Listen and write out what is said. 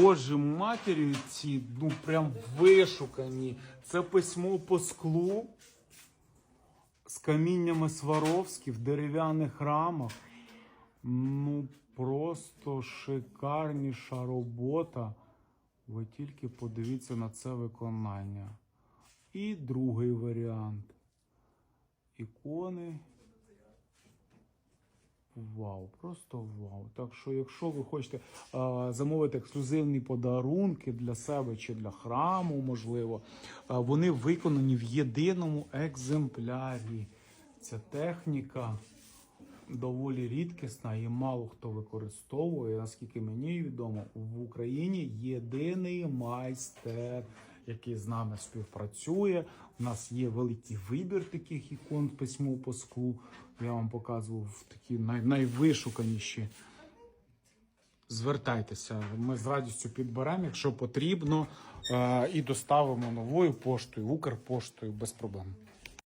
Боже матір'ю ці, ну прям вишукані. Це письмо по склу з каміннями Сваровські в дерев'яних рамах. Ну, просто шикарніша робота. Ви тільки подивіться на це виконання. І другий варіант. Ікони. Вау, просто вау. Так що, якщо ви хочете а, замовити ексклюзивні подарунки для себе чи для храму, можливо, а, вони виконані в єдиному екземплярі. Ця техніка доволі рідкісна і мало хто використовує. Наскільки мені відомо, в Україні єдиний майстер, який з нами співпрацює. У нас є великий вибір таких ікон письмо по склу. Я вам показував такі най- найвишуканіші. Звертайтеся, ми з радістю підберемо, якщо потрібно, е, і доставимо новою поштою, Укрпоштою без проблем.